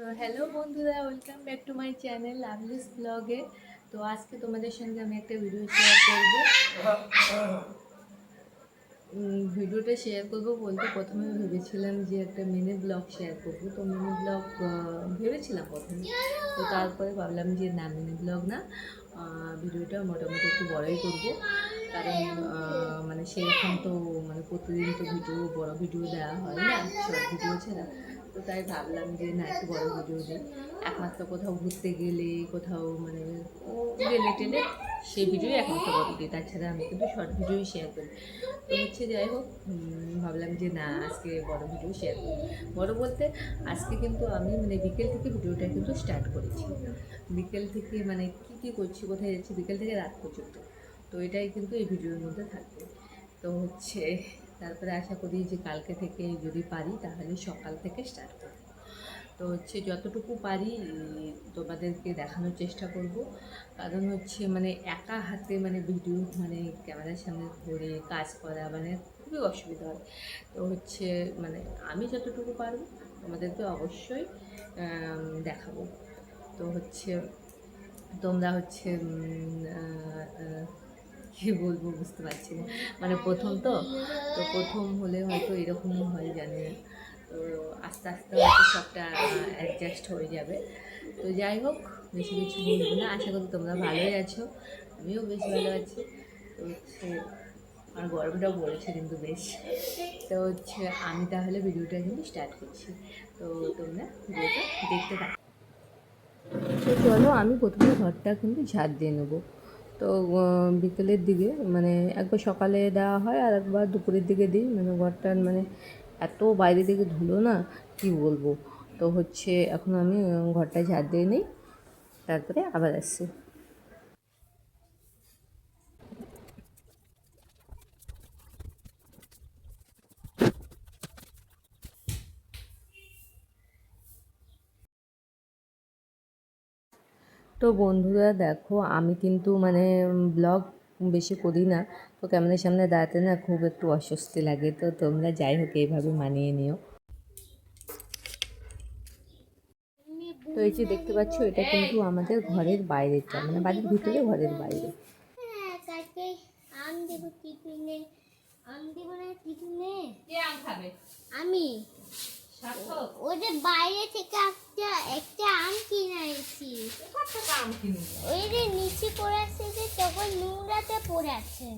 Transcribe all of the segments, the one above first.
তো হ্যালো বন্ধুরা welcome back to my channel লাভলিস ব্লগে তো আজকে তোমাদের সঙ্গে আমি একটা ভিডিও শেয়ার করব। ভিডিওটা শেয়ার করব বলতে প্রথমে ভেবেছিলাম যে একটা মিনি ব্লগ শেয়ার করব। তো মিনি ব্লগ ভেবেছিলাম প্রথমে। তো তারপরে ভাবলাম যে না মিনি ব্লগ না। ভিডিওটা মোটামুটি একটু বড়ই করব। কারণ মানে সেরকম তো মানে প্রতিদিন তো ভিডিও বড় ভিডিও দেওয়া হয় না। শর্ট ভিডিও ছাড়া। তো তাই ভাবলাম যে না, একটু বড় ভিডিও দিই একমাত্র কোথাও ঘুরতে গেলে, কোথাও মানে গেলে টেলে সেই ভিডিওই একমাত্র বড় দিই তাছাড়া আমি কিন্তু শর্ট ভিডিওই শেয়ার করি। তো হচ্ছে যাই হোক ভাবলাম যে না, আজকে বড় ভিডিও শেয়ার করি। বড় বলতে, আজকে কিন্তু আমি মানে বিকেল থেকে ভিডিওটা কিন্তু স্টার্ট করেছি। বিকেল থেকে মানে কী কী করছি, কোথায় যাচ্ছি, বিকেল থেকে রাত পর্যন্ত। তো এটাই কিন্তু এই ভিডিওর মধ্যে থাকবে। তো হচ্ছে তারপরে আশা করি যে কালকে থেকে যদি পারি, তাহলে সকাল থেকে স্টার্ট করব। তো হচ্ছে যতটুকু পারি তোমাদেরকে দেখানোর চেষ্টা করব। কারণ হচ্ছে মানে একা হাতে মানে ভিডিও মানে ক্যামেরার সামনে ধরে কাজ করা মানে খুবই অসুবিধা হয়। তো হচ্ছে মানে আমি যতটুকু পারব, তোমাদেরকে অবশ্যই দেখাবো। তো হচ্ছে তোমরা হচ্ছে কী বলব বুঝতে পারছি না। মানে প্রথম তো তো প্রথম হলে হয়তো এরকমই হয় জানি না। তো আস্তে আস্তে হয়তো সবটা অ্যাডজাস্ট হয়ে যাবে। তো যাই হোক, বেশি কিছু বলব না। আশা করি তোমরা ভালোই আছো। আমিও বেশ ভালো আছি। তো হচ্ছে আর গরমটাও পড়েছে কিন্তু বেশ। তো হচ্ছে, আমি তাহলে ভিডিওটা কিন্তু স্টার্ট করছি। তো তোমরা ভিডিওটা দেখতে থাকো। তো চলো, আমি প্রথমে ঘরটা কিন্তু ঝাড় দিয়ে নেব। তো বিকেলের দিকে মানে একবার সকালে দেওয়া হয় আর একবার দুপুরের দিকে দিই। মানে ঘরটা মানে এত বাইরে দিকে ধুলো না, কি বলব? তো হচ্ছে এখন আমি ঘরটা ঝাড় দিয়ে নিই, তারপরে আবার আসছি। তো বন্ধুরা দেখো, আমি কিন্তু মানে ব্লগ বেশি করি না। তো ক্যামেরার সামনে দাঁড়াতে না খুব একটু অস্বস্তি লাগে। তো তোমরা যাই হোক, এইভাবে মানিয়ে নিও। তো এই যে দেখতে পাচ্ছ, এটা কিন্তু আমাদের ঘরের বাইরেটা মানে বাড়ির ভিতরে, ঘরের বাইরে। আমি। সার্থক ওদের বাইরে থেকে একটা একটা আম কিনে ওই যে নিচে পড়ে আছে যে তখন নোংরাতে পড়ে আছে।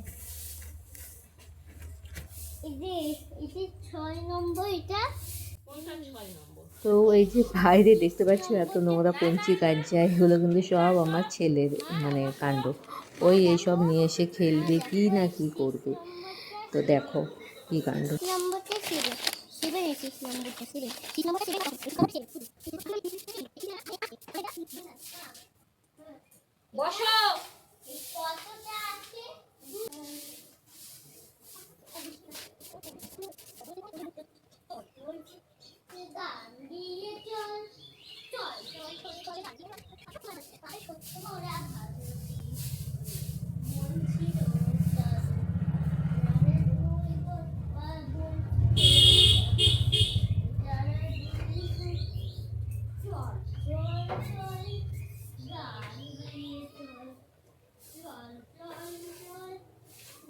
এই যে এই যে ছয় নম্বর এটা। তো এই যে বাইরে দেখতে পাচ্ছি এত নোংরা পঞ্চি কাঞ্চা এগুলো কিন্তু সব আমার ছেলের মানে কাণ্ড। ওই এইসব নিয়ে এসে খেলবে কি না কি করবে? তো দেখো কি কাণ্ড। বসো। গান দিয়ে চল চল চল চল চল গান দিয়ে চল আরে সত্যি ওরা ভালো মন ছিল তার মানে দুই বার বলছি যারা দুই চল চল চল গান দিয়ে চল চল চল চল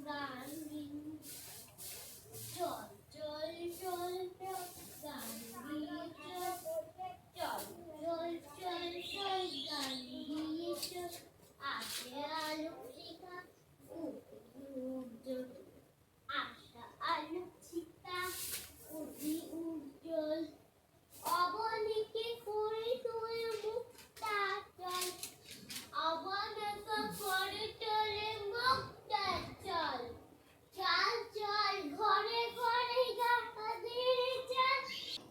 গান দিয়ে চল চল চল চল গান দিয়ে চল চল চল চল চল গান দিয়ে চল আসে আলো শিখা উজ্জ্বল আশা আলো শিখা উঠি উজ্জ্বল অবনীকে করে তুই মুক্তা চল অবনত করে তোলে মুক্তা চল চল চল ঘরে ঘরে গাথা দিয়ে চল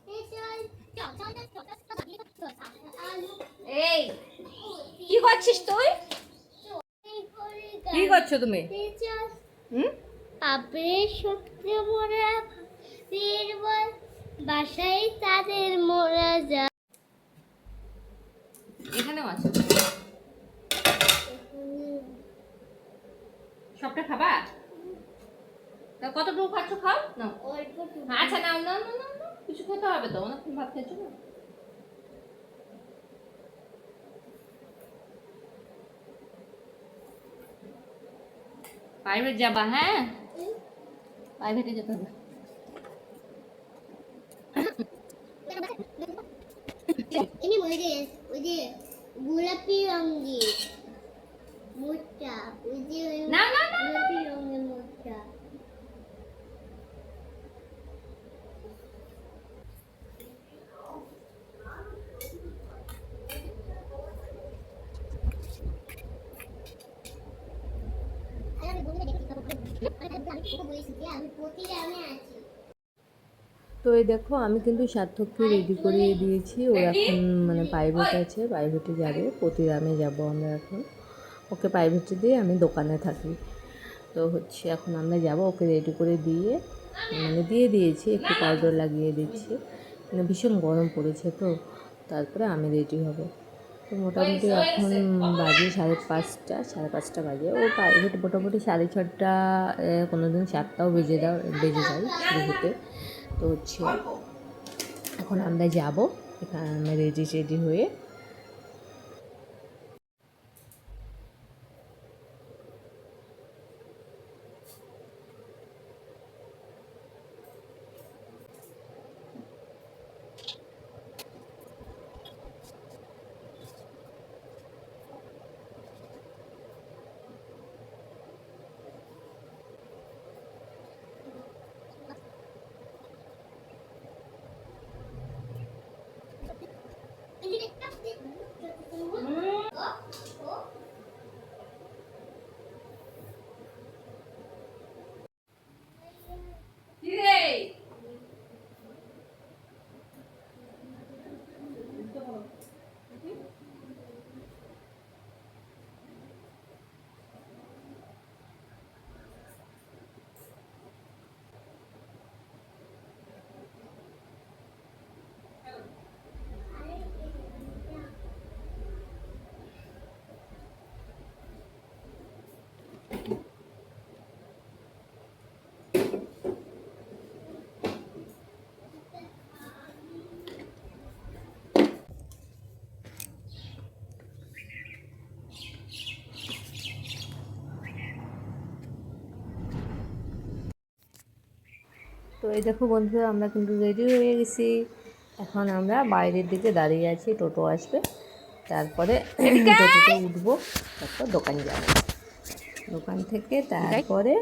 এ চল চল চল চল চল চল চল আলু এই কি করছিস তুই? কি করছ তুমি? হুম? আবরে শক্তি মোরা বীরবল বাসায় তাদের মোরা যা। এখানেও আছে। সবটা খাবা? তা কতটুকু খাচ্ছ খাও? না আচ্ছা না না না না কিছু খেতে হবে তো অনেকক্ষণ ভাত খেয়েছো না? প্রাইভেট যাবা হ্যাঁ? প্রাইভেটে যেতে হবে। ওই যে ওই যে গোলাপি রঙের মোটা ওই যে না, না, না, গোলাপি রঙের মোটা আমি প্রতি গ্রামে আছি এই দেখো, আমি কিন্তু সার্থককে রেডি করিয়ে দিয়েছি। ও এখন মানে প্রাইভেট আছে প্রাইভেটে যাবে, প্রতিরামে যাব আমরা এখন। ওকে প্রাইভেটে দিয়ে আমি দোকানে থাকি। তো হচ্ছে এখন আমরা যাব, ওকে রেডি করে দিয়ে মানে দিয়ে দিয়েছি, একটু পাউডার লাগিয়ে দিচ্ছি। মানে ভীষণ গরম পড়েছে তো, তারপরে আমি রেডি হব। তো মোটামুটি এখন বাজে সাড়ে পাঁচটা সাড়ে পাঁচটা বাজে। ও প্রাইভেট মোটামুটি সাড়ে ছটা কোনো দিন সাতটাও বেজে দাও বেজে যায় শুরু হতে। তো হচ্ছে এখন আমরা যাব। এখানে রেডি রেডি হয়ে এই দেখো বন্ধুরা, আমরা কিন্তু রেডি হয়ে গেছি। এখন আমরা বাইরের দিকে দাঁড়িয়ে আছি, টোটো আসবে। তারপরে টোটোতে উঠবো, তারপর দোকানে যাব। দোকান থেকে তারপরে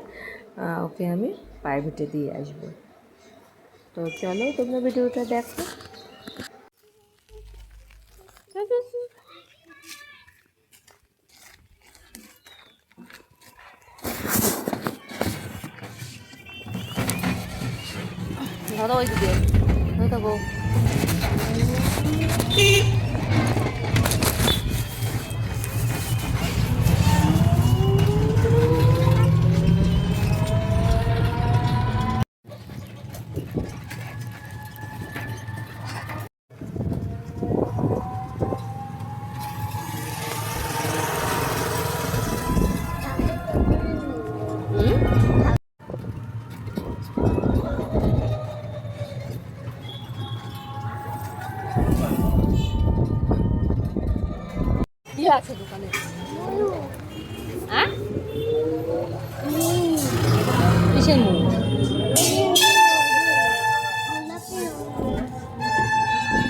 ওকে আমি প্রাইভেটে দিয়ে আসব। তো চলো তোমরা ভিডিওটা দেখো। ধরো ওই দিকে ধরে থাকো কি আছে দোকানে। হ্যাঁ?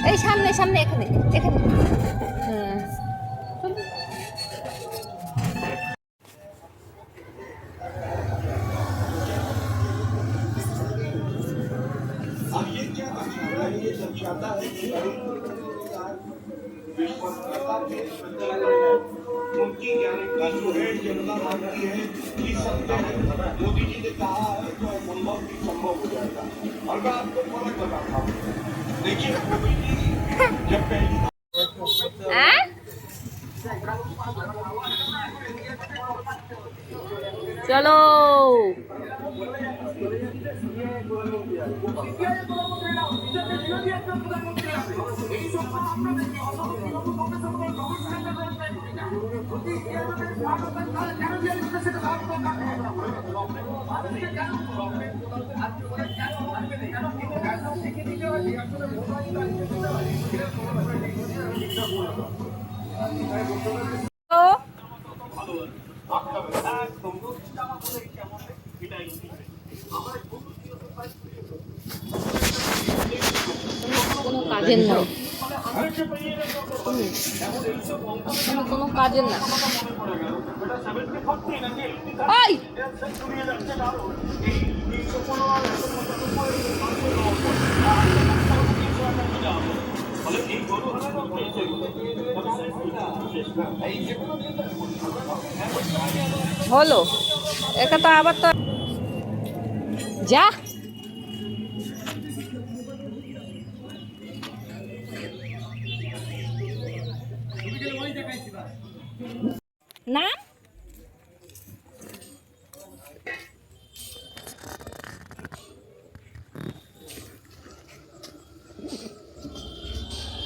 এই সামনে সামনে এখানে এখানে। का जो है, जनता मानती है कि सत्य है। मोदी जी ने कहा है तो असंभव भी संभव हो जाएगा। और मैं आपको फ़र्क बताता हूँ। देखिए, मोदी जी, जब पहली হ্যাঁ কোনো কাজের নয় তুমি কোনো কাজের না। ওই হলো। এটা তো আবার তো যা! নাম?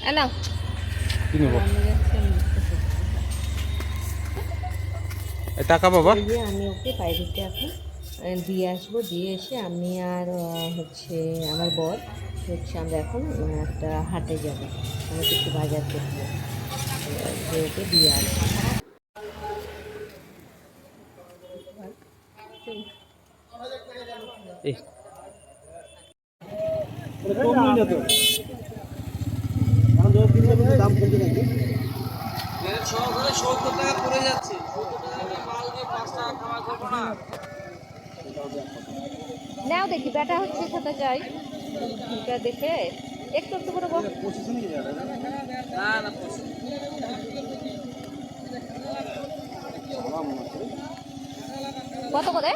এ নাও কি নেব? টাকা বাবা আমি ওকে প্রাইভেটে এখন দিয়ে আসব দিয়ে এসে আমি আর হচ্ছে আমার বর হচ্ছে আমরা এখন একটা হাটে যাব। আমি কিছু বাজার করব ওকে দিয়ে আসব। এই নাও দেখি বেটা হচ্ছে সাথে যাই। এটা দেখে একটু একটু করে বল। কত করে?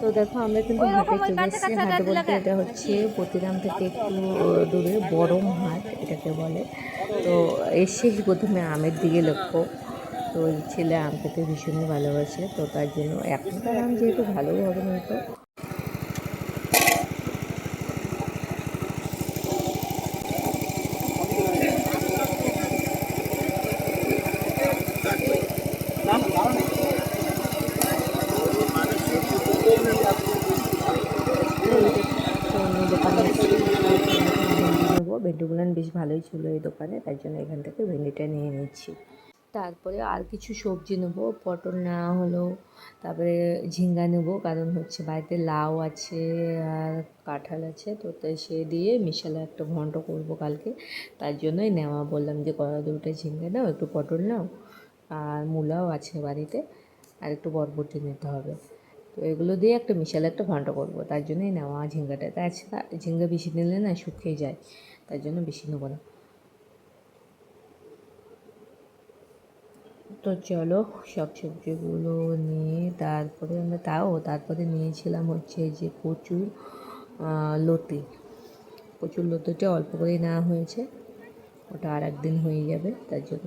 তো দেখো আমরা কিন্তু হাটে চলে এসেছি। হাটে বলতে এটা হচ্ছে প্রতিরাম থেকে একটু দূরে বড়ম হাট এটাকে বলে। তো এসে প্রথমে আমের দিকে লক্ষ্য। তো ওই ছেলে আম খেতে ভীষণই ভালোবাসে তো তার জন্য এখনকার আম যেহেতু ভালোই হবে না তো। ভালোই ছিল এই দোকানে, তাই জন্য এখান থেকে ভেন্ডিটা নিয়ে নিচ্ছি। তারপরে আর কিছু সবজি নেব, পটল নেওয়া হলো তারপরে ঝিঙ্গা নেব, কারণ হচ্ছে বাড়িতে লাউ আছে আর কাঁঠাল আছে, তো তাই সে দিয়ে মিশালে একটা ঘন্ট করব কালকে। তার জন্যই নেওয়া, বললাম যে কড়া দুটো ঝিঙ্গা নাও, একটু পটল নাও, আর মূলাও আছে বাড়িতে, আর একটু বরবটি নিতে হবে। তো এগুলো দিয়ে একটা মিশালে একটা ঘন্ট করব, তার জন্যই নেওয়া ঝিঙ্গাটা। তাছাড়া ঝিঙ্গা বেশি নিলে না শুকিয়ে যায়। তার জন্য বেশি নেব না। তো চলো সব সবজিগুলো নিয়ে তারপরে আমরা তাও তারপরে নিয়েছিলাম হচ্ছে যে প্রচুর লতি। প্রচুর লতিটা অল্প করেই নেওয়া হয়েছে। ওটা আর একদিন হয়ে যাবে তার জন্য।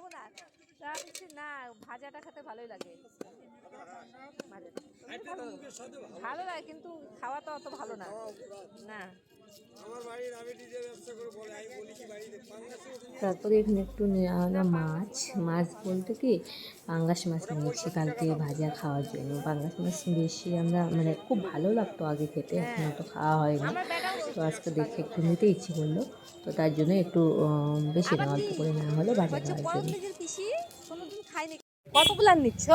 খাব না। তা বলছি না ভাজাটা খেতে ভালোই লাগে। ভাজাটা। ভালো লাগে কিন্তু খাওয়া তো অত ভালো না। না। তারপরে এখানে একটু নেওয়া হলো মাছ। মাছ বলতে কি পাঙ্গাস মাছ নিয়েছি কালকে ভাজা খাওয়ার জন্য। পাঙ্গাস মাছ বেশি আমরা মানে খুব ভালো লাগতো আগে খেতে। এখন তো খাওয়া হয় না তো আজকে দেখে একটু নিতে ইচ্ছে করল। তো তার জন্য একটু বেশি না অল্প করে নেওয়া হলো ভাজা হচ্ছে জন্য। কতগুলো নিচ্ছ?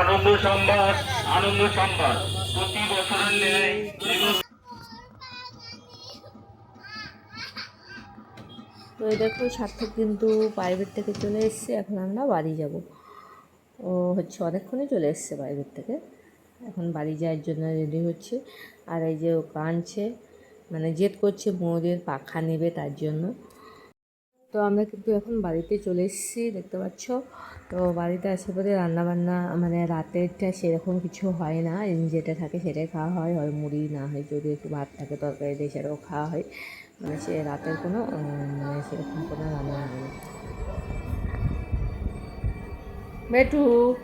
আনন্দ সংবাদ আনন্দ সংবাদ প্রতি বছরের ন্যায় তো এই দেখো সার্থক কিন্তু প্রাইভেট থেকে চলে এসছে এখন আমরা বাড়ি যাব। ও হচ্ছে অনেকক্ষণই চলে এসছে বাইরের থেকে। এখন বাড়ি যাওয়ার জন্য রেডি হচ্ছে। আর এই যে ও কাঁদছে মানে জেদ করছে বৌদের পাখা নেবে তার জন্য। তো আমরা কিন্তু এখন বাড়িতে চলে এসেছি, দেখতে পাচ্ছ। তো বাড়িতে আসে পরে রান্নাবান্না মানে রাতেরটা সেরকম কিছু হয় না। যেটা থাকে সেটাই খাওয়া হয়। হয় মুড়ি, না হয় যদি একটু ভাত থাকে তরকারি দিয়ে সেটাও খাওয়া হয়। মানে সে রাতের কোনো মানে সেরকম কোনো রান্না নেই বেটু બેઠું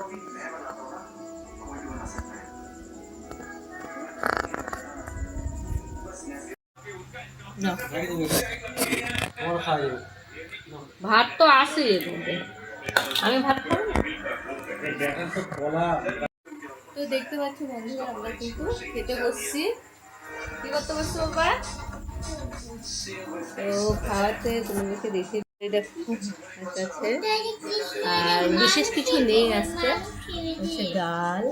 Thank you. ভাত তো আসে আমি ভাত তো দেখতে পাচ্ছি বন্ধুরা, আমরা কিন্তু খেতে বসছি। কি করতে বসছি বাবা? তো খাওয়াতে তোমাদেরকে দেখে দেখো আছে আর বিশেষ কিছু নেই আজকে। হচ্ছে ডাল,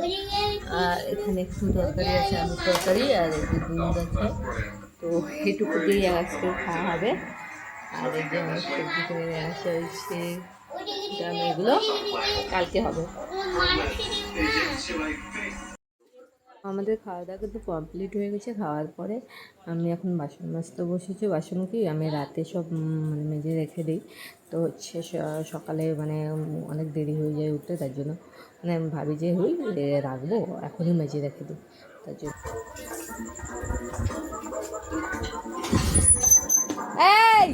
আর এখানে একটু তরকারি আছে, আলুর তরকারি আর যে দুধ আছে। তো এটুকু দিয়ে আজকে খাওয়া হবে। আর সবজি কিনে নিয়ে আসা হয়েছে। এগুলো। কালকে হবে। আমাদের খাওয়া দাওয়া কিন্তু কমপ্লিট হয়ে গেছে। খাওয়ার পরে আমি এখন বাসন মাজতে বসেছি। বাসন কি? আমি রাতে সব মানে মেজে রেখে দিই। তো হচ্ছে সকালে মানে অনেক দেরি হয়ে যায় উঠতে, তার জন্য মানে আমি ভাবি যে, হই রাখব। এখনই মেজে রেখে দিই। তার জন্য এই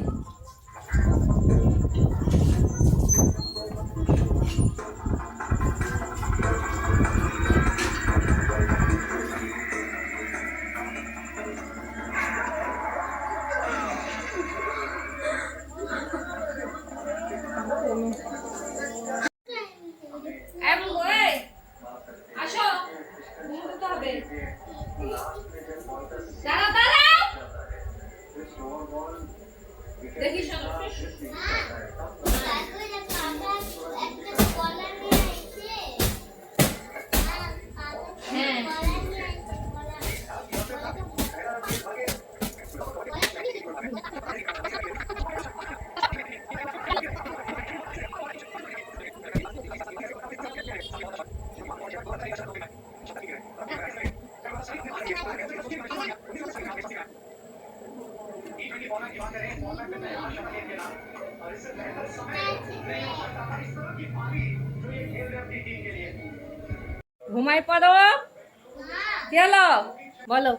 বলো।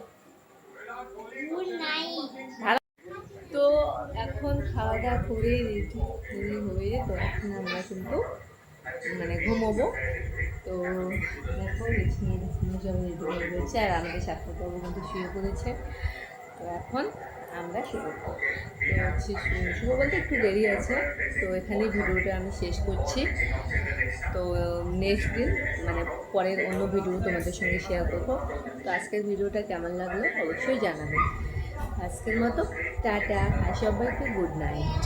তো এখন খাওয়া দাওয়া করে রেডি রেডি হয়ে তো এখন আমরা কিন্তু মানে ঘুমোবো। তো দেখো রেশমি সব রেডি হয়ে গেছে আর আমাদের সাতটাবাবু কিন্তু শুয়ে পড়েছে তো এখন আমরা শুরু তো হচ্ছে শু- শুভ বলতে একটু দেরি আছে। তো এখানেই ভিডিওটা আমি শেষ করছি। তো নেক্সট দিন মানে পরের অন্য ভিডিও তোমাদের সঙ্গে শেয়ার করব। তো আজকের ভিডিওটা কেমন লাগল অবশ্যই জানাবেন। আজকের মতো টাটা আর সবাইকে গুড নাইট